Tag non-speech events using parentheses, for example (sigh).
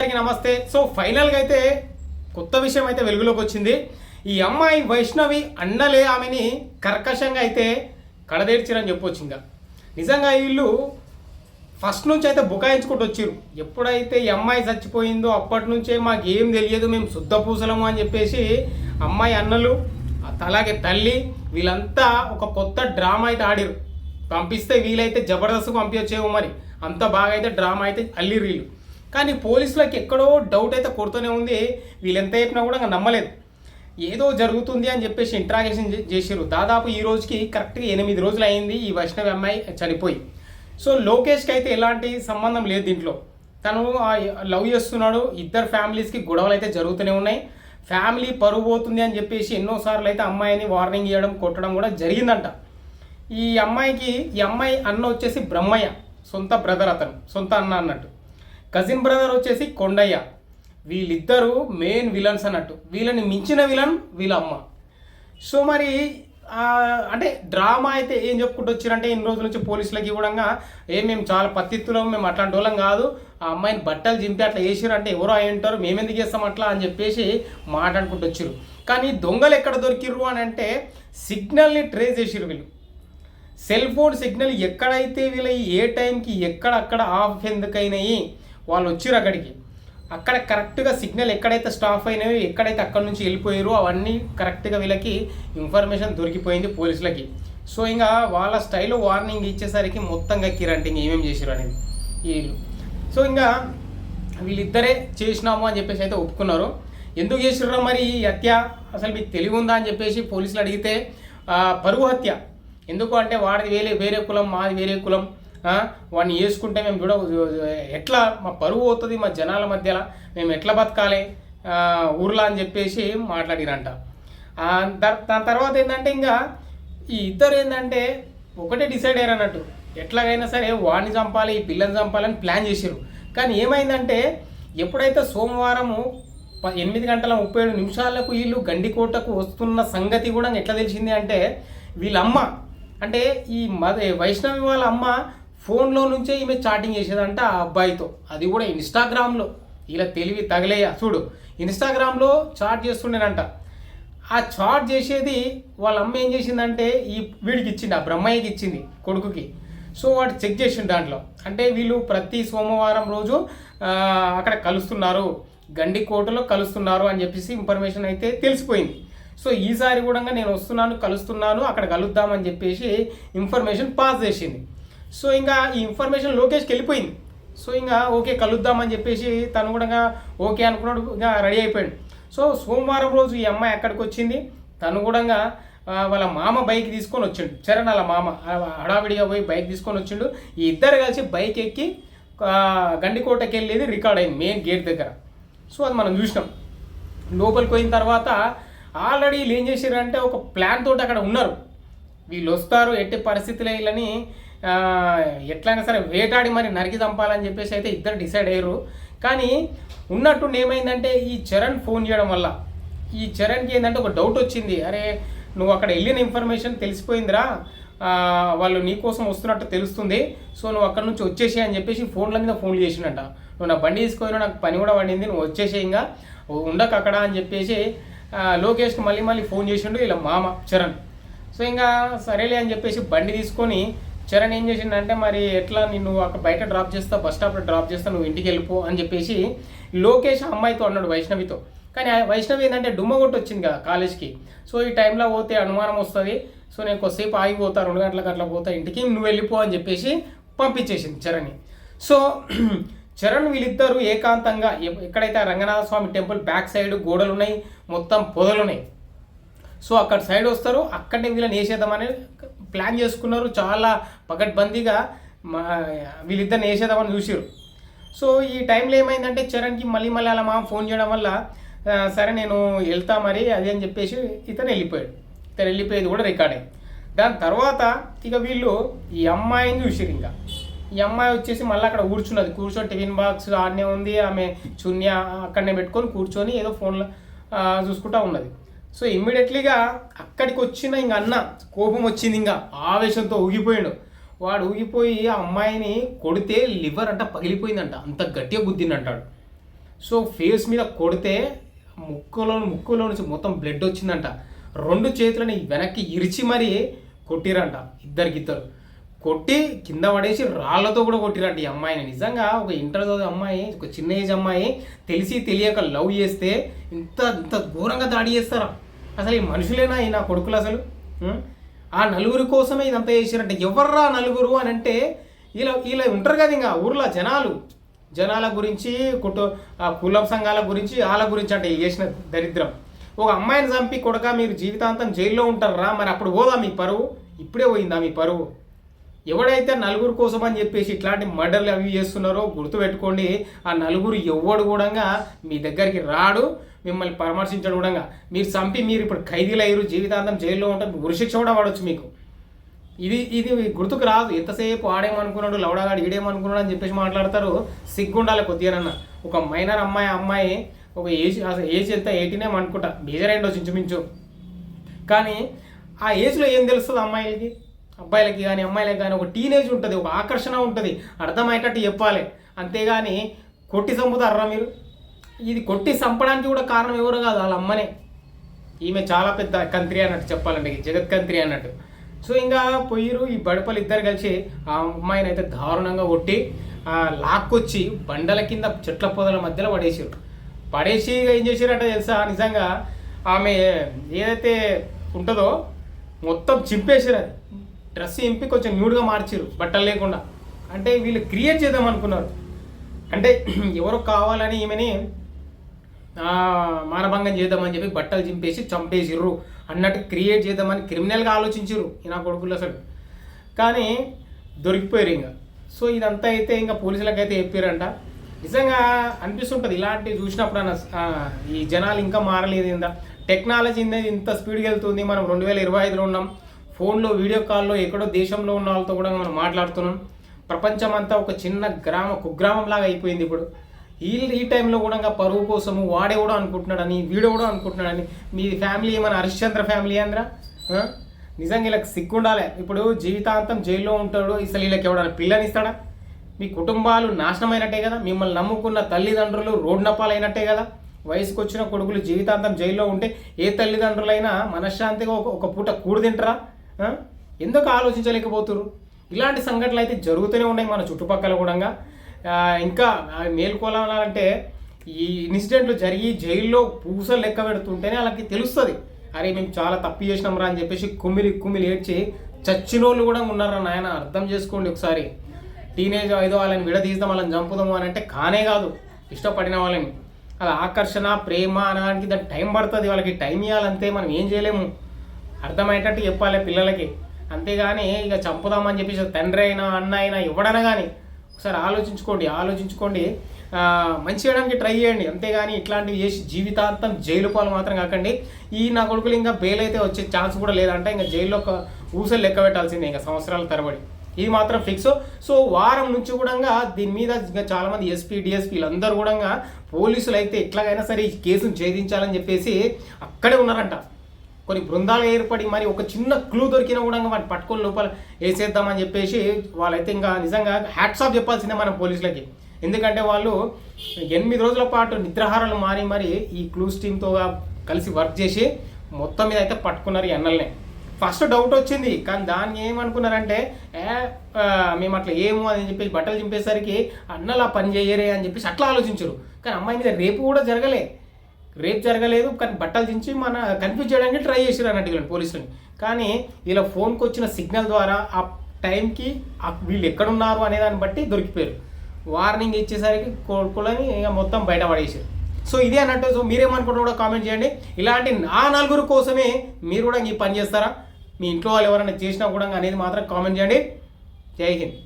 అందరికీ నమస్తే. సో ఫైనల్గా అయితే కొత్త విషయం అయితే వెలుగులోకి వచ్చింది. ఈ అమ్మాయి వైష్ణవి అన్నలే ఆమెని కర్కశంగా అయితే కడదేర్చిరని చెప్పొచ్చు ఇంకా నిజంగా వీళ్ళు ఫస్ట్ నుంచి అయితే బుకాయించుకుంటూ వచ్చారు. ఎప్పుడైతే ఈ అమ్మాయి చచ్చిపోయిందో అప్పటి నుంచే మాకు ఏం తెలియదు మేము శుద్ధ పూసలము అని చెప్పేసి అమ్మాయి అన్నలు అలాగే తల్లి వీళ్ళంతా ఒక కొత్త డ్రామా అయితే ఆడిరు. పంపిస్తే వీలైతే జబర్దస్త్ పంపించేమో మరి. అంత బాగా అయితే డ్రామా అయితే అల్లి వీళ్ళు. కానీ పోలీసులకు ఎక్కడో డౌట్ అయితే కొడుతూనే ఉంది. వీళ్ళు ఎంత చెప్పినా కూడా ఇంకా నమ్మలేదు. ఏదో జరుగుతుంది అని చెప్పేసి ఇంట్రాగేషన్ చేసారు దాదాపు ఈ రోజుకి కరెక్ట్గా ఎనిమిది రోజులు అయింది ఈ వైష్ణవి అమ్మాయి చనిపోయి. సో లోకేష్కి అయితే ఎలాంటి సంబంధం లేదు దీంట్లో. తను లవ్ చేస్తున్నాడు. ఇద్దరు ఫ్యామిలీస్కి గొడవలు అయితే జరుగుతూనే ఉన్నాయి. ఫ్యామిలీ పరువు పోతుంది అని చెప్పేసి ఎన్నోసార్లు అయితే అమ్మాయిని వార్నింగ్ ఇవ్వడం కొట్టడం కూడా జరిగిందంట. ఈ అమ్మాయికి ఈ అమ్మాయి అన్న వచ్చేసి బ్రహ్మయ్య సొంత బ్రదర్ అతను సొంత అన్న అన్నట్టు. కజిన్ బ్రదర్ వచ్చేసి కొండయ్య. వీళ్ళిద్దరూ మెయిన్ విలన్స్ అన్నట్టు. వీళ్ళని మించిన విలన్ వీళ్ళ అమ్మ సో మరి అంటే డ్రామా అయితే ఏం చెప్పుకుంటూ వచ్చారంటే ఇన్ని రోజుల నుంచి పోలీసులకి కూడా ఏ మేము చాలా పత్తిత్తులం మేము అట్లాంటి వాళ్ళం కాదు. ఆ అమ్మాయిని బట్టలు చింపి అట్లా వేసారు అంటే ఎవరో అయి ఉంటారు మేము ఎందుకు చేస్తాం అట్లా అని చెప్పేసి మాట్లాడుకుంటూ వచ్చారు కానీ దొంగలు ఎక్కడ దొరికిర్రు అని అంటే సిగ్నల్ని ట్రేస్ చేసిర్రు వీళ్ళు. సెల్ ఫోన్ సిగ్నల్ ఎక్కడైతే వీళ్ళ ఏ టైంకి ఎక్కడక్కడ ఆఫ్ ఎందుకైనాయి వాళ్ళు వచ్చిర్రు అక్కడికి. అక్కడ కరెక్ట్గా సిగ్నల్ ఎక్కడైతే స్టాఫ్ అయినాయో ఎక్కడైతే అక్కడ నుంచి వెళ్ళిపోయారో అవన్నీ కరెక్ట్గా వీళ్ళకి ఇన్ఫర్మేషన్ దొరికిపోయింది పోలీసులకి. సో ఇంకా వాళ్ళ స్టైల్లో వార్నింగ్ ఇచ్చేసరికి మొత్తంగా కిరంటే ఇంక ఏమేమి చేసారు అనేది. వీళ్ళు. సో ఇంకా వీళ్ళిద్దరే చేసినాము అని చెప్పేసి అయితే ఒప్పుకున్నారు. ఎందుకు చేసిర్రో మరి ఈ హత్య? అసలు మీకు తెలివి ఉందా అని చెప్పేసి పోలీసులు అడిగితే పరుగు పరువు హత్య. ఎందుకు అంటే వాడిది వేరే వేరే కులం మాది వేరే కులం. వాడిని వేసుకుంటే మేము చూడ ఎట్లా మా పరువు అవుతుంది మా జనాల మధ్యలో? మేము ఎట్లా బతకాలి? ఊర్లా అని చెప్పేసి మాట్లాడిరంట. దాని తర్వాత ఏంటంటే ఇంకా ఈ ఇద్దరు ఏంటంటే ఒకటే డిసైడ్ అయ్యారు అన్నట్టు. ఎట్లాగైనా సరే వాడిని చంపాలి ఈ పిల్లని చంపాలని ప్లాన్ చేశారు. కానీ ఏమైందంటే ఎప్పుడైతే సోమవారము ఎనిమిది గంటల ముప్పై ఏడు నిమిషాలకు వీళ్ళు గండికోటకు వస్తున్న సంగతి కూడా ఎట్లా తెలిసింది అంటే వీళ్ళమ్మ అంటే ఈ మద వైష్ణవి వాళ్ళ అమ్మ ఫోన్లో నుంచే ఈమె చాటింగ్ చేసేదంట ఆ అబ్బాయితో. అది కూడా ఇన్స్టాగ్రామ్లో. ఇలా తెలివి తగలేయ? చూడు ఇన్స్టాగ్రామ్లో చాట్ చేస్తుండేనంట. ఆ చాట్ చేసేది వాళ్ళ అమ్మ ఏం చేసిందంటే ఈ వీడికి ఇచ్చింది ఆ బ్రహ్మయ్యకి ఇచ్చింది కొడుకుకి. సో వాడు చెక్ చేసిండు దాంట్లో. అంటే వీళ్ళు ప్రతి సోమవారం రోజు అక్కడ కలుస్తున్నారు. గండికోటలో కలుస్తున్నారు అని చెప్పేసి ఇన్ఫర్మేషన్ అయితే తెలిసిపోయింది. సో ఈసారి కూడా నేను వస్తున్నాను కలుస్తున్నాను అక్కడ కలుద్దామని చెప్పేసి ఇన్ఫర్మేషన్ పాస్ చేసింది. సో ఇంకా ఈ ఇన్ఫర్మేషన్ లోకేష్కి వెళ్ళిపోయింది. సో ఇంకా ఓకే కలుద్దామని చెప్పేసి తను కూడా ఓకే అనుకున్నాడు ఇంకా రెడీ అయిపోయాడు. సో సోమవారం రోజు ఈ అమ్మాయి ఎక్కడికి వచ్చింది. తను కూడా వాళ్ళ మామ బైక్ తీసుకొని వచ్చిండు. చరణ్ వాళ్ళ మామ హడావిడిగా పోయి బైక్ తీసుకొని వచ్చిండు. ఈ ఇద్దరు కలిసి బైక్ ఎక్కి గండికోటకి వెళ్ళేది రికార్డ్ అయింది మెయిన్ గేట్ దగ్గర. సో అది మనం చూసినాం. లోపలికి పోయిన తర్వాత ఆల్రెడీ వీళ్ళు ఏం చేశారంటే ఒక ప్లాన్ తోటి అక్కడ ఉన్నారు. వీళ్ళు వస్తారు ఎట్టి పరిస్థితుల్లో వీళ్ళని ఎట్లయినా సరే వేటాడి మరి నరికి చంపాలని చెప్పేసి అయితే ఇద్దరు డిసైడ్ అయ్యారు. కానీ ఉన్నట్టుండి ఏమైందంటే ఈ చరణ్ ఫోన్ చేయడం వల్ల ఈ చరణ్కి ఏంటంటే ఒక డౌట్ వచ్చింది. అరే నువ్వు అక్కడ వెళ్ళిన ఇన్ఫర్మేషన్ తెలిసిపోయిందిరా. వాళ్ళు నీకోసం వస్తున్నట్టు తెలుస్తుంది. సో నువ్వు అక్కడ నుంచి వచ్చేసి అని చెప్పేసి ఫోన్ల మీద ఫోన్లు చేసిండట. నువ్వు నా బండి తీసుకొని నాకు పని కూడా పడింది నువ్వు వచ్చేసే ఇంకా. ఉండక అక్కడ అని చెప్పేసి లోకేష్కి మళ్ళీ మళ్ళీ ఫోన్ చేసిండు ఇలా మామ చరణ్. సో ఇంకా సరేలే అని చెప్పేసి బండి తీసుకొని చరణ్ ఏం చేసిండంటే మరి ఎట్లా నిన్ను అక్కడ బయట డ్రాప్ చేస్తా బస్ స్టాప్లో డ్రాప్ చేస్తా నువ్వు ఇంటికి వెళ్ళిపో అని చెప్పేసి లోకేష్ అమ్మాయితో అన్నాడు వైష్ణవితో. కానీ వైష్ణవి ఏంటంటే డుమ్మ కొట్టి వచ్చింది కదా కాలేజ్కి. సో ఈ టైంలో పోతే అనుమానం వస్తుంది. సో నేను కొద్దిసేపు ఆగిపోతా రెండు గంటలకు అట్లా పోతా ఇంటికి నువ్వు వెళ్ళిపో అని చెప్పేసి పంపించేసింది చరణ్ని. సో (clears throat) చరణ్ వీళ్ళిద్దరూ ఏకాంతంగా ఎక్కడైతే Ranganatha Swami temple back side గోడలు ఉన్నాయి మొత్తం పొదలు ఉన్నాయి సో అక్కడ సైడ్ వస్తారు అక్కడనే వీళ్ళని వేసేద్దామని ప్లాన్ చేసుకున్నారు. చాలా పగట్బందీగా మా వీళ్ళిద్దరిని వేసేద్దామని చూసారు సో ఈ టైంలో ఏమైందంటే చరణ్కి మళ్ళీ మళ్ళీ అలా మామ ఫోన్ చేయడం వల్ల సరే నేను వెళ్తా మరి అది అని చెప్పేసి ఇతను వెళ్ళిపోయాడు. ఇతను వెళ్ళిపోయేది కూడా రికార్డ్. అయింది దాని తర్వాత ఇక వీళ్ళు ఈ అమ్మాయిని చూసిరు ఇంకా. ఈ అమ్మాయి వచ్చేసి మళ్ళీ అక్కడ కూర్చున్నది. కూర్చొని టిఫిన్ బాక్స్ ఆడనే ఉంది. ఆమె చున్య అక్కడనే పెట్టుకొని కూర్చొని ఏదో ఫోన్లో చూసుకుంటా ఉన్నది. సో ఇమ్మీడియట్లీగా అక్కడికి వచ్చిన ఇంక అన్న కోపం వచ్చింది ఇంకా ఆవేశంతో ఊగిపోయాడు. వాడు ఊగిపోయి ఆ అమ్మాయిని కొడితే లివర్ అంట పగిలిపోయిందంట అంత గట్టిగా గుద్దిందంటాడు సో ఫేస్ మీద కొడితే ముక్కులో ముక్కులో నుంచి మొత్తం బ్లడ్ వచ్చిందంట. రెండు చేతులని వెనక్కి ఇరిచి మరీ కొట్టిరంట ఇద్దరికిద్దరు. కొట్టి కింద పడేసి రాళ్ళతో కూడా కొట్టిరంట ఈ అమ్మాయిని. నిజంగా ఒక ఇంటర్ చదివే అమ్మాయి ఒక చిన్న ఏజ్ అమ్మాయి తెలిసి తెలియక లవ్ చేస్తే ఇంత ఇంత ఘోరంగా దాడి చేస్తారా? అసలు ఈ మనుషులేనా ఈ నా కొడుకులు అసలు? ఆ నలుగురి కోసమే ఇదంతా చేశారంటే ఎవర్రా నలుగురు అని అంటే ఇలా ఇలా ఉంటారు కదా ఇంకా ఊర్లో జనాలు. జనాల గురించి కుటు కులం సంఘాల గురించి వాళ్ళ గురించి అంటే చేసిన దరిద్రం. ఒక అమ్మాయిని చంపి కొడక మీరు జీవితాంతం జైల్లో ఉంటారా? మరి అప్పుడు పోదా మీ పరువు? ఇప్పుడే పోయిందా మీ పరువు? ఎవడైతే నలుగురు కోసం అని చెప్పేసి ఇట్లాంటి మర్డర్లు అవి చేస్తున్నారో గుర్తుపెట్టుకోండి ఆ నలుగురు ఎవడు కూడా మీ దగ్గరికి రాడు మిమ్మల్ని పరామర్శించడం కూడా మీరు చంపి మీరు ఇప్పుడు ఖైదీలు అయ్యారు జీవితాంతం జైల్లో ఉంటారు గురిశిక్ష కూడా పడవచ్చు మీకు. ఇది ఇది గుర్తుకు రాదు. ఎంతసేపు ఆడేమనుకున్నాడు లవడగాడు ఈడేమనుకున్నాడు అని చెప్పేసి మాట్లాడతారు సిగ్గుండాలి కొద్దిగానన్నా. ఒక మైనర్ అమ్మాయి అమ్మాయి ఒక ఏజ్ అసలు ఏజ్ ఎంత? ఎయిటీన్ ఏమో అనుకుంటా. మేజర్ ఇంచుమించు. కానీ ఆ ఏజ్లో ఏం తెలుస్తుంది అమ్మాయిలకి? అబ్బాయిలకి కానీ అమ్మాయిలకి కానీ ఒక టీనేజ్ ఉంటుంది ఒక ఆకర్షణ ఉంటుంది. అర్థమయ్యేటట్టు చెప్పాలి. అంతేగాని కొట్టి చంపుతారా మీరు? ఇది కొట్టి చంపడానికి కూడా కారణం ఎవరు కాదు? వాళ్ళ అమ్మనే. ఈమె చాలా పెద్ద కంత్రి అన్నట్టు చెప్పాలంటే జగత్ కంత్రి అన్నట్టు. సో ఇంకా పోయిరు ఈ బడపలు ఇద్దరు కలిసి ఆ అమ్మాయిని అయితే దారుణంగా కొట్టి లాక్కొచ్చి బండల కింద చెట్ల పొదల మధ్యలో పడేసారు పడేసి ఏం చేశారంటే తెలుసా? నిజంగా ఆమె ఏదైతే ఉంటుందో మొత్తం చింపేసారు అది. డ్రెస్ ఎంపి కొంచెం న్యూడ్గా మార్చారు బట్టలు లేకుండా. అంటే వీళ్ళు క్రియేట్ చేద్దాం అనుకున్నారు. అంటే (clears throat) ఎవరో కావాలని ఈమెని మానభంగం చేద్దామని చెప్పి బట్టలు చింపేసి చంపేసిర్రు. అన్నట్టు క్రియేట్ చేద్దామని క్రిమినల్గా ఆలోచించారు ఈ నా కొడుకులు అసలు. కానీ దొరికిపోయారు ఇంకా సో ఇదంతా అయితే ఇంకా పోలీసులకు అయితే చెప్పారంట నిజంగా అనిపిస్తుంటుంది ఇలాంటివి చూసినప్పుడు అన్న ఈ జనాలు ఇంకా మారలేదు ఇందా టెక్నాలజీ అనేది ఇంత స్పీడ్గా వెళ్తుంది మనం రెండు వేల ఇరవై ఐదులో ఉన్నాం. ఫోన్లో వీడియో కాల్లో ఎక్కడో దేశంలో ఉన్న వాళ్ళతో కూడా మనం మాట్లాడుతున్నాం. ప్రపంచం అంతా ఒక చిన్న గ్రామ కుగ్రామం లాగా అయిపోయింది ఇప్పుడు. ఈ ఈ టైంలో కూడా ఇంకా పరువు కోసము వాడే కూడా అనుకుంటున్నాడని వీడు కూడా అనుకుంటున్నాడని. మీ ఫ్యామిలీ ఏమైనా హరిశ్చంద్ర ఫ్యామిలీ అందరా నిజంగా వీళ్ళకి సిగ్గుండాలి. ఇప్పుడు జీవితాంతం జైల్లో ఉంటాడు ఇసలు వీళ్ళకి ఎవడన్నా పిల్లనిస్తాడా? మీ కుటుంబాలు నాశనమైనట్టే కదా? మిమ్మల్ని నమ్ముకున్న తల్లిదండ్రులు రోడ్నపాలైనట్టే కదా? వయసుకు వచ్చిన కొడుకులు జీవితాంతం జైల్లో ఉంటే ఏ తల్లిదండ్రులైనా మనశ్శాంతిగా ఒక ఒక పూట కూడు తింటారా? ఎందుకు ఆలోచించలేకపోతున్నారు ఇలాంటి సంఘటనలు అయితే జరుగుతూనే ఉన్నాయి మన చుట్టుపక్కల కూడా. ఇంకా ఆ, మేల్కొలాలంటే ఈ ఇన్సిడెంట్లు జరిగి జైల్లో పూసలు లెక్క పెడుతుంటేనే వాళ్ళకి తెలుస్తుంది. అరే మేము చాలా తప్పు చేసినాం రా అని చెప్పేసి కుమిలి కుమిలి ఏడ్చి చచ్చినోళ్ళు కూడా ఉన్నారా నాయన? అర్థం చేసుకోండి ఒకసారి. టీనేజ్ ఏదో వాళ్ళని విడదీద్దాం వాళ్ళని చంపుదాము అని అంటే కానే కాదు. ఇష్టపడిన వాళ్ళని. అది ఆకర్షణ ప్రేమ అనడానికి దానికి టైం పడుతుంది. వాళ్ళకి టైం ఇవ్వాలంతే మనం ఏం చేయలేము. అర్థమయ్యేటట్టు చెప్పాలి పిల్లలకి. అంతేగాని ఇక చంపుదామని చెప్పేసి తండ్రి అయినా అన్న అయినా ఎవడైనా కానీ ఒకసారి ఆలోచించుకోండి ఆలోచించుకోండి. మంచి చేయడానికి ట్రై చేయండి. అంతేగాని ఇట్లాంటివి చేసి జీవితాంతం జైలు పాలు మాత్రం కాకండి. ఈ నా కొడుకులు ఇంకా బెయిల్ అయితే వచ్చే ఛాన్స్ కూడా లేదంటే. ఇంకా జైల్లో ఊసలు లెక్క పెట్టాల్సిందే ఇంకా సంవత్సరాల తరబడి. ఇది మాత్రం ఫిక్స్ సో వారం నుంచి కూడా దీని మీద ఇంకా చాలామంది ఎస్పీ డిఎస్పీలు అందరూ కూడా పోలీసులు అయితే ఎట్లాగైనా సరే ఈ కేసును ఛేదించాలని చెప్పేసి అక్కడే ఉన్నారంట. కొన్ని బృందాలు ఏర్పడి మరి ఒక చిన్న క్లూ దొరికినా కూడా వాటి పట్టుకొని లోపల వేసేద్దామని చెప్పేసి వాళ్ళైతే ఇంకా నిజంగా హ్యాట్స్ ఆఫ్ చెప్పాల్సిందే మన పోలీసులకి. ఎందుకంటే వాళ్ళు ఎనిమిది రోజుల పాటు నిద్రాహారాలు మారి మరి ఈ క్లూస్ టీమ్తో కలిసి వర్క్ చేసి మొత్తం మీద అయితే పట్టుకున్నారు ఈ అన్నల్ని. ఫస్ట్ డౌట్ వచ్చింది కానీ దాన్ని ఏమనుకున్నారంటే ఏ మేము అట్లా ఏమో అని చెప్పేసి బట్టలు చింపేసరికి అన్నలు పని చేయరే అని చెప్పేసి అట్లా ఆలోచించరు. కానీ అమ్మాయి మీద రేపు కూడా జరగలే. రేప్ జరగలేదు కానీ బట్టలు దించి మన కన్ఫ్యూజ్ చేయడానికి ట్రై చేసారు అన్నట్టు వీళ్ళని పోలీసులని. కానీ ఇలా ఫోన్కి వచ్చిన సిగ్నల్ ద్వారా ఆ టైంకి ఆ వీళ్ళు ఎక్కడున్నారు అనే దాన్ని బట్టి దొరికిపోయారు. వార్నింగ్ ఇచ్చేసరికి కొడుకులని ఇక మొత్తం బయట పడేసారు సో ఇదే అన్నట్టు సో మీరేమనుకుంటారు కూడా కామెంట్ చేయండి. ఇలాంటి నా నలుగురు కోసమే మీరు కూడా ఈ పని చేస్తారా? మీ ఇంట్లో వాళ్ళు ఎవరైనా చేసినా కూడా అనేది మాత్రం కామెంట్ చేయండి. జై హింద్.